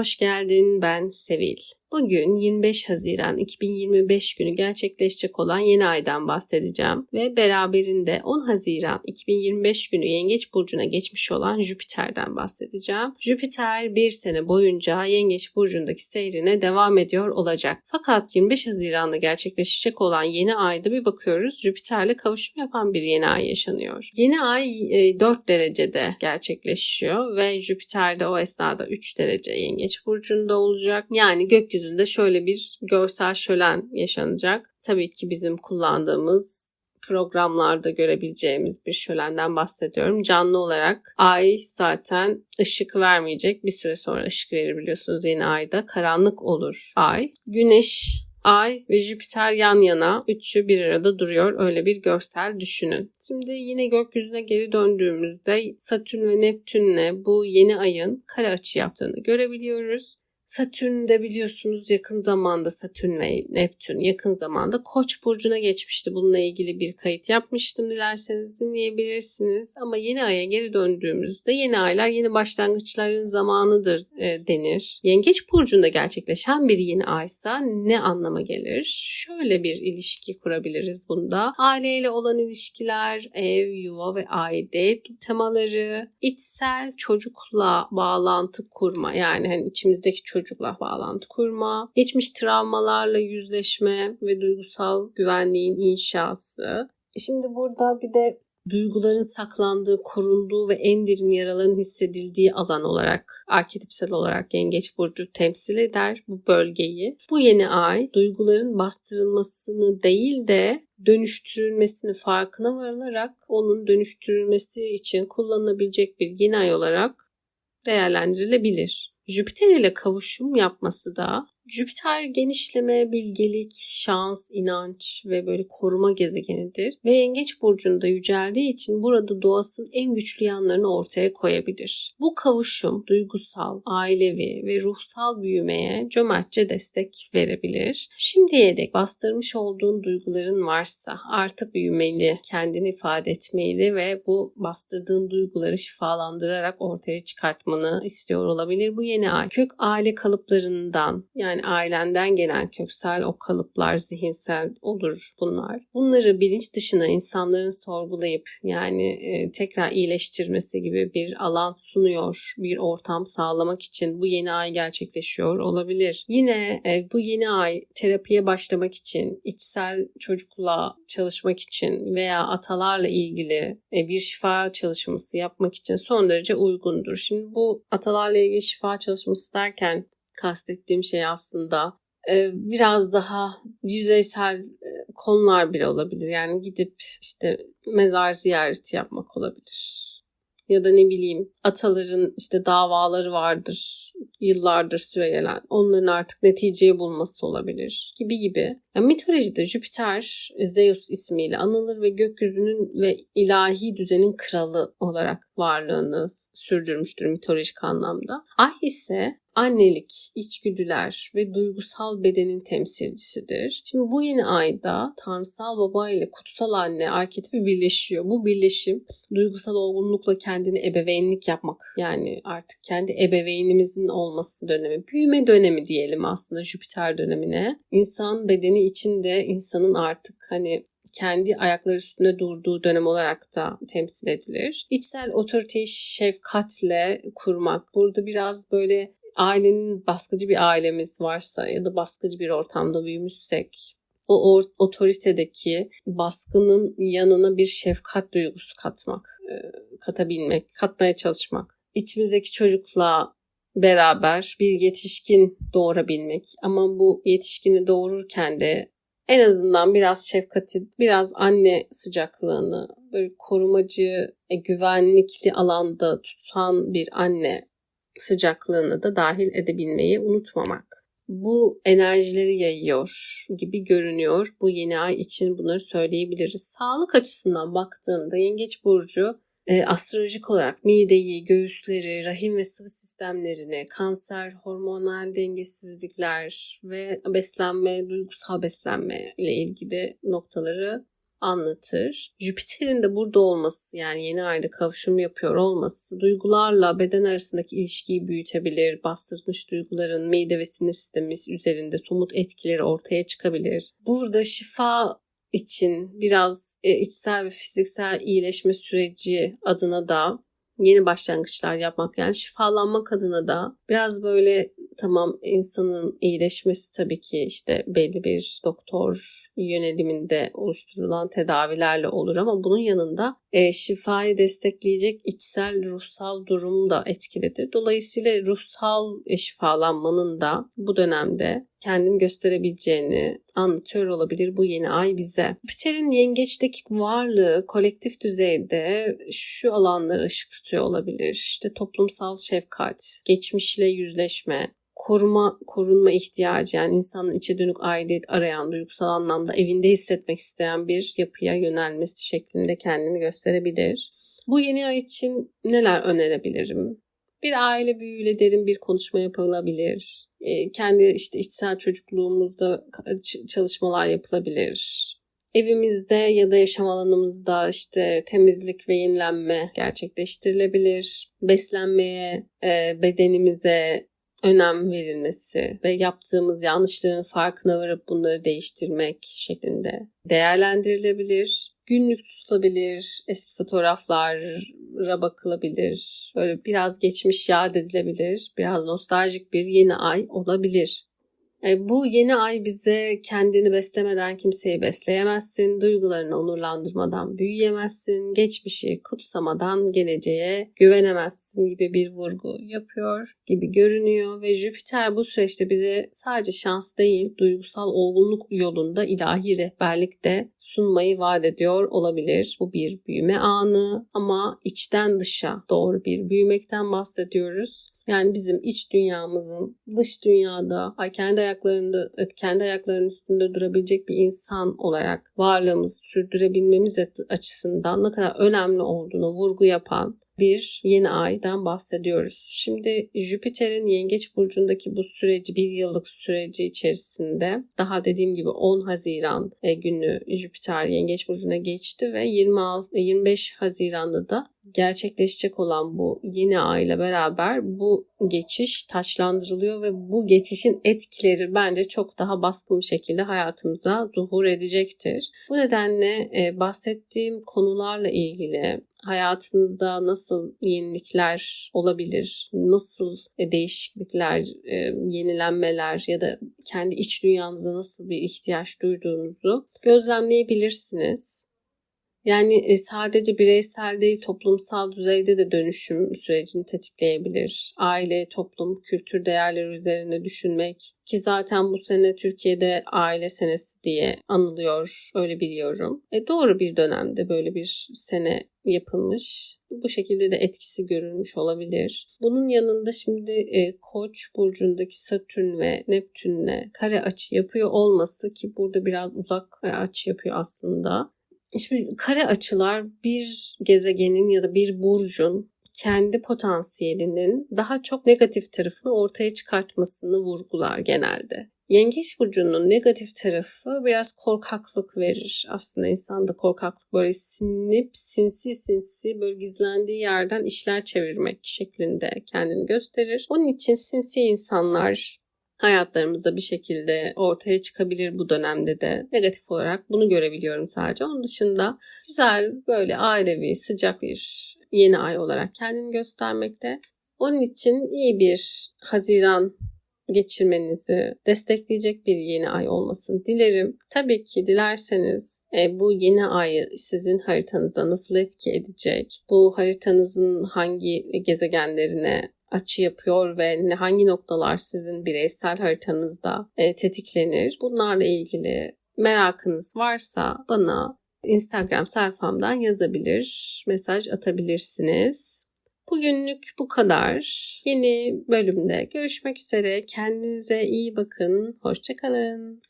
Hoş geldin ben Sevil. Bugün 25 Haziran 2025 günü gerçekleşecek olan yeni aydan bahsedeceğim ve beraberinde 10 Haziran 2025 günü Yengeç burcuna geçmiş olan Jüpiter'den bahsedeceğim. Jüpiter bir sene boyunca Yengeç burcundaki seyrine devam ediyor olacak. Fakat 25 Haziran'da gerçekleşecek olan yeni ayda bir bakıyoruz Jüpiter'le kavuşum yapan bir yeni ay yaşanıyor. Yeni ay 4 e, derecede gerçekleşiyor ve Jüpiter de o esnada 3 derece Yengeç burcunda olacak. Yani gökyüzü gökyüzünde şöyle bir görsel şölen yaşanacak. Tabii ki bizim kullandığımız programlarda görebileceğimiz bir şölenden bahsediyorum. Canlı olarak ay zaten ışık vermeyecek. Bir süre sonra ışık verir biliyorsunuz yeni ayda. Karanlık olur ay. Güneş Ay ve Jüpiter yan yana üçü bir arada duruyor. Öyle bir görsel düşünün. Şimdi yine gökyüzüne geri döndüğümüzde Satürn ve Neptünle bu yeni ayın kare açı yaptığını görebiliyoruz. Satürn de biliyorsunuz yakın zamanda Satürn ve Neptün yakın zamanda Koç burcuna geçmişti. Bununla ilgili bir kayıt yapmıştım. Dilerseniz dinleyebilirsiniz. Ama yeni aya geri döndüğümüzde yeni aylar yeni başlangıçların zamanıdır e, denir. Yengeç burcunda gerçekleşen bir yeni aysa ne anlama gelir? Şöyle bir ilişki kurabiliriz bunda. Aileyle olan ilişkiler, ev, yuva ve aile temaları, içsel çocukla bağlantı kurma yani hani içimizdeki çocuk çocukla bağlantı kurma, geçmiş travmalarla yüzleşme ve duygusal güvenliğin inşası. Şimdi burada bir de duyguların saklandığı, korunduğu ve en derin yaraların hissedildiği alan olarak, arketipsel olarak Yengeç Burcu temsil eder bu bölgeyi. Bu yeni ay duyguların bastırılmasını değil de dönüştürülmesini farkına varılarak onun dönüştürülmesi için kullanılabilecek bir yeni ay olarak değerlendirilebilir. Jüpiter ile kavuşum yapması da Jüpiter genişleme, bilgelik, şans, inanç ve böyle koruma gezegenidir. Ve Yengeç burcunda yüceldiği için burada doğasının en güçlü yanlarını ortaya koyabilir. Bu kavuşum duygusal, ailevi ve ruhsal büyümeye cömertçe destek verebilir. Şimdiye dek bastırmış olduğun duyguların varsa artık büyümeli, kendini ifade etmeli ve bu bastırdığın duyguları şifalandırarak ortaya çıkartmanı istiyor olabilir bu yeni ay. Kök aile kalıplarından yani yani ailenden gelen köksel o kalıplar zihinsel olur bunlar. Bunları bilinç dışına insanların sorgulayıp yani e, tekrar iyileştirmesi gibi bir alan sunuyor. Bir ortam sağlamak için bu yeni ay gerçekleşiyor olabilir. Yine e, bu yeni ay terapiye başlamak için, içsel çocukla çalışmak için veya atalarla ilgili e, bir şifa çalışması yapmak için son derece uygundur. Şimdi bu atalarla ilgili şifa çalışması derken kastettiğim şey aslında e, biraz daha yüzeysel e, konular bile olabilir. Yani gidip işte mezar ziyareti yapmak olabilir. Ya da ne bileyim ataların işte davaları vardır yıllardır süre gelen. Onların artık neticeyi bulması olabilir gibi gibi. Yani mitolojide Jüpiter Zeus ismiyle anılır ve gökyüzünün ve ilahi düzenin kralı olarak varlığını sürdürmüştür mitolojik anlamda. Ay ise annelik, içgüdüler ve duygusal bedenin temsilcisidir. Şimdi bu yeni ayda tanrısal baba ile kutsal anne arketipi birleşiyor. Bu birleşim duygusal olgunlukla kendini ebeveynlik yapmak yani artık kendi ebeveynimizin olması dönemi, büyüme dönemi diyelim aslında Jüpiter dönemine. İnsan bedeni içinde insanın artık hani kendi ayakları üstünde durduğu dönem olarak da temsil edilir. İçsel otoriteyi şefkatle kurmak. Burada biraz böyle ailenin baskıcı bir ailemiz varsa ya da baskıcı bir ortamda büyümüşsek o otoritedeki baskının yanına bir şefkat duygusu katmak, e, katabilmek, katmaya çalışmak. İçimizdeki çocukla beraber bir yetişkin doğurabilmek ama bu yetişkini doğururken de en azından biraz şefkati, biraz anne sıcaklığını, böyle korumacı, e, güvenlikli alanda tutan bir anne sıcaklığını da dahil edebilmeyi unutmamak. Bu enerjileri yayıyor gibi görünüyor. Bu yeni ay için bunları söyleyebiliriz. Sağlık açısından baktığımda Yengeç Burcu e, astrolojik olarak mideyi, göğüsleri, rahim ve sıvı sistemlerini, kanser, hormonal dengesizlikler ve beslenme, duygusal beslenme ile ilgili noktaları anlatır. Jüpiter'in de burada olması yani yeni ayda kavuşum yapıyor olması duygularla beden arasındaki ilişkiyi büyütebilir. Bastırmış duyguların mide ve sinir sistemi üzerinde somut etkileri ortaya çıkabilir. Burada şifa için biraz e, içsel ve fiziksel iyileşme süreci adına da yeni başlangıçlar yapmak yani şifalanmak adına da biraz böyle tamam insanın iyileşmesi tabii ki işte belli bir doktor yöneliminde oluşturulan tedavilerle olur ama bunun yanında e, şifayı destekleyecek içsel ruhsal durum da etkilidir. Dolayısıyla ruhsal e, şifalanmanın da bu dönemde kendini gösterebileceğini anlatıyor olabilir bu yeni ay bize. Jüpiter'in yengeçteki varlığı kolektif düzeyde şu alanları ışık tutuyor olabilir. İşte toplumsal şefkat, geçmişle yüzleşme, koruma, korunma ihtiyacı yani insanın içe dönük aidiyet arayan, duygusal anlamda evinde hissetmek isteyen bir yapıya yönelmesi şeklinde kendini gösterebilir. Bu yeni ay için neler önerebilirim? Bir aile büyüğüyle derin bir konuşma yapılabilir. E, kendi işte içsel çocukluğumuzda çalışmalar yapılabilir. Evimizde ya da yaşam alanımızda işte temizlik ve yenilenme gerçekleştirilebilir. Beslenmeye, e, bedenimize önem verilmesi ve yaptığımız yanlışların farkına varıp bunları değiştirmek şeklinde değerlendirilebilir. Günlük tutulabilir, eski fotoğraflara bakılabilir, böyle biraz geçmiş yad edilebilir, biraz nostaljik bir yeni ay olabilir. E, bu yeni ay bize kendini beslemeden kimseyi besleyemezsin, duygularını onurlandırmadan büyüyemezsin, geçmişi kutsamadan geleceğe güvenemezsin gibi bir vurgu yapıyor gibi görünüyor ve Jüpiter bu süreçte bize sadece şans değil, duygusal olgunluk yolunda ilahi rehberlik de sunmayı vaat ediyor olabilir. Bu bir büyüme anı ama içten dışa doğru bir büyümekten bahsediyoruz. Yani bizim iç dünyamızın dış dünyada kendi ayaklarında kendi ayaklarının üstünde durabilecek bir insan olarak varlığımızı sürdürebilmemiz açısından ne kadar önemli olduğunu vurgu yapan bir yeni aydan bahsediyoruz. Şimdi Jüpiter'in Yengeç burcundaki bu süreci bir yıllık süreci içerisinde daha dediğim gibi 10 Haziran e, günü Jüpiter Yengeç burcuna geçti ve 26 25 Haziran'da da gerçekleşecek olan bu yeni ay ile beraber bu geçiş taçlandırılıyor ve bu geçişin etkileri bence çok daha baskın bir şekilde hayatımıza zuhur edecektir. Bu nedenle e, bahsettiğim konularla ilgili hayatınızda nasıl yenilikler olabilir, nasıl e, değişiklikler, e, yenilenmeler ya da kendi iç dünyanıza nasıl bir ihtiyaç duyduğunuzu gözlemleyebilirsiniz. Yani e, sadece bireysel değil toplumsal düzeyde de dönüşüm sürecini tetikleyebilir. Aile, toplum, kültür değerleri üzerine düşünmek ki zaten bu sene Türkiye'de aile senesi diye anılıyor. Öyle biliyorum. E doğru bir dönemde böyle bir sene yapılmış. Bu şekilde de etkisi görülmüş olabilir. Bunun yanında şimdi e, Koç burcundaki Satürn ve Neptün'le kare açı yapıyor olması ki burada biraz uzak açı yapıyor aslında Şimdi kare açılar bir gezegenin ya da bir burcun kendi potansiyelinin daha çok negatif tarafını ortaya çıkartmasını vurgular genelde. Yengeç burcunun negatif tarafı biraz korkaklık verir. Aslında insanda korkaklık böyle sinip sinsi sinsi böyle gizlendiği yerden işler çevirmek şeklinde kendini gösterir. Onun için sinsi insanlar hayatlarımızda bir şekilde ortaya çıkabilir bu dönemde de. Negatif olarak bunu görebiliyorum sadece. Onun dışında güzel böyle ailevi sıcak bir yeni ay olarak kendini göstermekte. Onun için iyi bir Haziran geçirmenizi destekleyecek bir yeni ay olmasını dilerim. Tabii ki dilerseniz e, bu yeni ay sizin haritanıza nasıl etki edecek? Bu haritanızın hangi gezegenlerine açı yapıyor ve hangi noktalar sizin bireysel haritanızda e, tetiklenir? Bunlarla ilgili merakınız varsa bana Instagram sayfamdan yazabilir, mesaj atabilirsiniz. Bugünlük bu kadar. Yeni bölümde görüşmek üzere. Kendinize iyi bakın. Hoşçakalın.